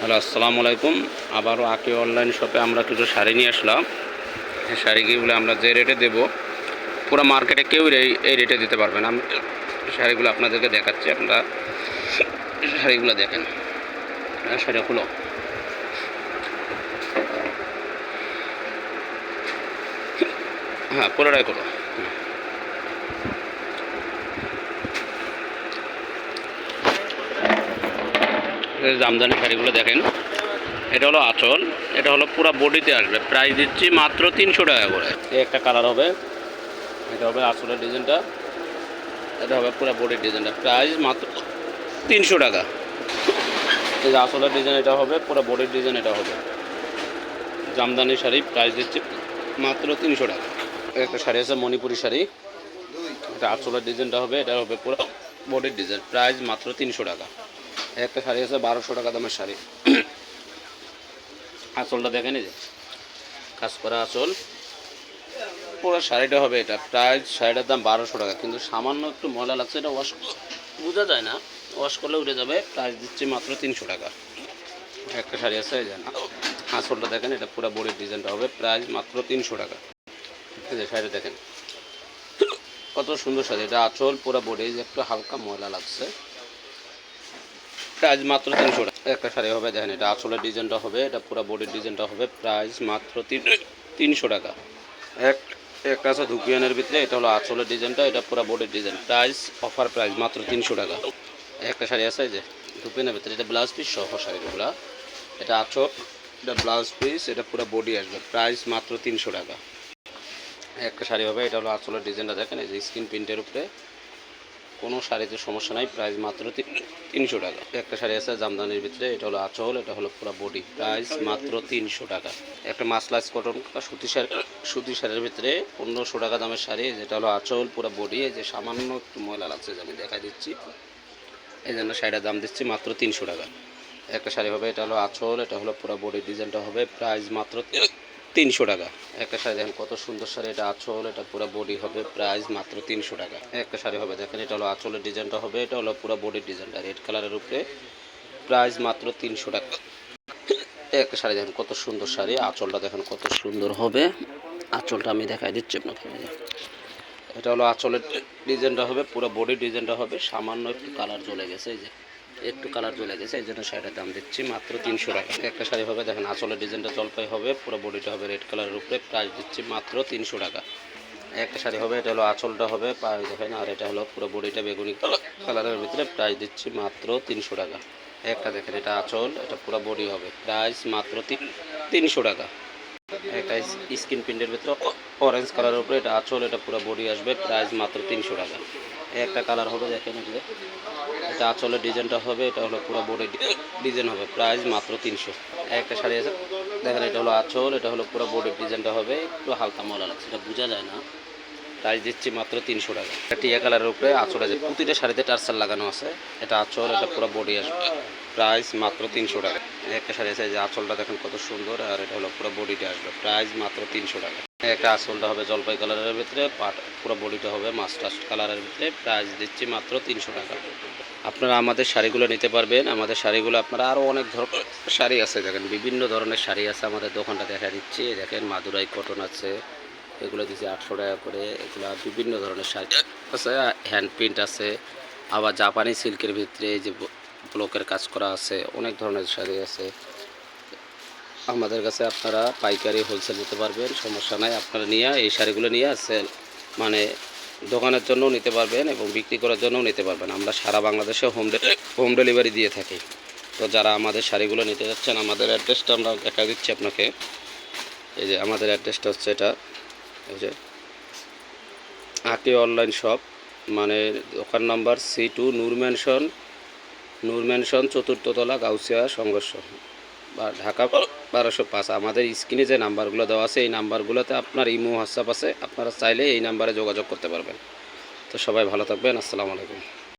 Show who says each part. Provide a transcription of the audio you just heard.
Speaker 1: Hello আসসালামু আলাইকুম। আবারও আকি অনলাইন শপে আমরা কিছু শাড়ি নিয়ে আসলাম। শাড়িগুলো আমরা যে রেটে দেবো পুরো মার্কেটে কেউ এই রেটে দিতে পারবে না। আমি শাড়িগুলো আপনাদেরকে দেখাচ্ছি আপনারা শাড়িগুলো দেখেন। হ্যাঁ, শাড়ি খুলো হ্যাঁ পুরোটাই খুলো জামদানি শাড়িগুলো দেখেন, এটা হলো আঁচল, এটা হলো পুরো বডিতে আসবে। প্রাইস দিচ্ছি মাত্র তিনশো টাকা করে। এই একটা কালার হবে, এটা হবে আঁচলের ডিজাইনটা, এটা হবে পুরো বডির ডিজাইনটা। প্রাইস মাত্র তিনশো টাকা। এই যে আঁচলের ডিজাইন এটা হবে, পুরো বডির ডিজাইন এটা হবে। জামদানি শাড়ি, প্রাইস দিচ্ছি মাত্র তিনশো টাকা। একটা শাড়ি আছে, মণিপুরি শাড়ি। এটা আঁচলের ডিজাইনটা হবে, এটা হবে পুরো বডির ডিজাইন। প্রাইস মাত্র তিনশো টাকা। একটা শাড়ি আছে, বারোশো টাকা দামের শাড়ি। আঁচলটা দেখেন যে। কাজ করা আঁচল। পুরো শাড়িটা হবে এটা। প্রাইস শাড়িটার দাম বারোশো টাকা, কিন্তু সামান্য একটু ময়লা লাগছে, এটা ওয়াশ বোঝা যায় না। ওয়াশ করলে উঠে যাবে প্রাইস দিচ্ছি মাত্র তিনশো টাকা। একটা শাড়ি আছে, এই আঁচলটা দেখেন, এটা পুরো বডির ডিজাইনটা হবে প্রাইস মাত্র তিনশো টাকা। এই যে শাড়িটা দেখেন। কত সুন্দর শাড়ি, এটা আঁচল, পুরো বডি একটু হালকা ময়লা লাগছে। প্রাইস মাত্র তিনশো টাকা। একটা শাড়ি হবে, দেখেন এটা আঁচলের ডিজাইনটা হবে, এটা পুরো বডির ডিজাইনটা হবে, প্রাইস মাত্র তিনশো টাকা। এক একটা আছে ধুকিয়ানের ভিতরে এটা হলো আঁচলের ডিজাইনটা, এটা পুরো বডির ডিজাইন। প্রাইস অফার প্রাইস মাত্র তিনশো টাকা। একটা শাড়ি আছে যে ধুকিয়ানের ভিতরে, এটা ব্লাউজ পিস সহ শাড়িগুলো। এটা আঁচল এটা ব্লাউজ পিস এটা পুরো বডি আসবে, প্রাইস মাত্র তিনশো টাকা। একটা শাড়ি হবে, এটা হলো আঁচলের ডিজাইনটা, দেখেন এই যে স্ক্রিন প্রিন্টের উপরে। কোনো শাড়িতে সমস্যা নাই প্রাইস মাত্র তিনশো টাকা। একটা শাড়ি আছে জামদানির ভিতরে, এটা হলো আঁচল, এটা হলো পুরো বডি প্রাইস মাত্র তিনশো টাকা। একটা মাসলাইজ কটন সুতি শাড়ি, সুতি শাড়ির ভিতরে পনেরোশো টাকা দামের শাড়ি, যেটা হলো আচল, পুরো বডি এই যে সামান্য একটু ময়লা লাগছে আমি দেখা দিচ্ছি। এই জন্য শাড়িটার দাম দিচ্ছি মাত্র তিনশো টাকা। একটা শাড়ি হবে, এটা হলো আঁচল, এটা হলো পুরো বডি ডিজাইনটা হবে প্রাইস মাত্র তিনশো টাকা। একটা শাড়ি দেখেন কত সুন্দর শাড়ি, এটা আঁচল, এটা পুরো বডি হবে প্রাইস মাত্র তিনশো টাকা। একটা শাড়ি হবে, দেখেন এটা হলো আঁচলের ডিজাইনটা হবে, এটা হলো পুরো বডির ডিজাইনটা রেড কালারের উপরে প্রাইস মাত্র তিনশো টাকা। একটা শাড়ি দেখেন কত সুন্দর শাড়ি, আঁচলটা দেখেন কত সুন্দর হবে। আঁচলটা আমি দেখাই দিচ্ছি আপনাকে এটা হলো আঁচলের ডিজাইনটা হবে, পুরো বডির ডিজাইনটা হবে, সামান্য একটু কালার চলে গেছে, এই যে। একটু কালার চলে গেছে, এই জন্য শাড়িটার দাম দিচ্ছি মাত্র তিনশো টাকা। একটা শাড়ি হবে, দেখেন আঁচলের ডিজাইনটা জলপাই হবে, পুরো বডিটা হবে রেড কালারের উপরে প্রাইস দিচ্ছি মাত্র তিনশো টাকা। একটা শাড়ি হবে, এটা হলো আঁচলটা হবে পায়ে দেখেন, আর এটা হলো পুরো বডিটা বেগুনি কালারের ভিতরে প্রাইস দিচ্ছি মাত্র তিনশো টাকা। একটা দেখেন, এটা আঁচল, এটা পুরো বডি হবে প্রাইস মাত্র তিন তিনশো টাকা। একটা স্কিন প্রিন্টের ভিতরে অরেঞ্জ কালারের উপরে, এটা আঁচল, এটা পুরো বডি আসবে প্রাইস মাত্র তিনশো টাকা। একটা কালার হবে, দেখেন যে এটা আঁচলের ডিজাইনটা হবে, এটা হলো পুরো বোর্ডের ডিজাইন হবে প্রাইস মাত্র তিনশো। একটা শাড়ি আছে, দেখেন এটা হলো আঁচল, এটা হলো পুরো বোর্ডের ডিজাইনটা হবে, একটু হালকা মলা লাগছে, এটা বোঝা যায় না। প্রাইস দিচ্ছি মাত্র তিনশো টাকা। টিয়া কালারের উপরে আঁচল আছে, প্রতিটা শাড়িতে টার্সাল লাগানো আছে, এটা আঁচল, এটা পুরো বডি আসবে। প্রাইস মাত্র তিনশো টাকা। একটা শাড়ি আছে যে আঁচলটা দেখেন কত সুন্দর, আর এটা হলো পুরো বডিটা আসবে প্রাইস মাত্র তিনশো টাকা। একটা আঁচলটা হবে জলপাই কালারের ভিতরে পাট পুরো বডিটা হবে মাস্টার কালারের ভিতরে। প্রাইস দিচ্ছি মাত্র তিনশো টাকা। আপনারা আমাদের শাড়িগুলো নিতে পারবেন। আমাদের শাড়িগুলো আপনারা আরও অনেক ধরনের শাড়ি আছে দেখেন, বিভিন্ন ধরনের শাড়ি আছে আমাদের দোকানটা দেখা দিচ্ছি। দেখেন মাদুরাই কটন আছে, এগুলো দিচ্ছি আটশো টাকা করে। এগুলো বিভিন্ন ধরনের শাড়ি আছে হ্যান্ড প্রিন্ট আছে। আবার জাপানি সিল্কের ভিতরে যে ব্লকের কাজ করা আছে, অনেক ধরনের শাড়ি আছে। আমাদের কাছে আপনারা পাইকারি হোলসেল নিতে পারবেন, সমস্যা নাই। আপনারা নিয়ে এই শাড়িগুলো নিয়ে সেল মানে দোকানের জন্যও নিতে পারবেন এবং বিক্রি করার জন্যও নিতে পারবেন। আমরা সারা বাংলাদেশে হোম হোম ডেলিভারি দিয়ে থাকি। তো যারা আমাদের শাড়িগুলো নিতে যাচ্ছেন, আমাদের অ্যাড্রেসটা আমরা দেখা দিচ্ছি আপনাকে। এই যে আমাদের অ্যাড্রেসটা হচ্ছে এটা। এই যে আকি অনলাইন শপ মানে দোকান number C two Noor mansion Noor mansion চতুর্থতলা, Gausia সংঘর্ষ। বা ঢাকা বারোশো পাঁচ। আমাদের স্ক্রিনে যে নাম্বারগুলো দেওয়া আছে, এই নাম্বারগুলোতে আপনার ইমো, হোয়াটসঅ্যাপ আছে। আপনারা চাইলে এই নাম্বারে যোগাযোগ করতে পারবেন। তো সবাই ভালো থাকবেন। আসসালামু আলাইকুম।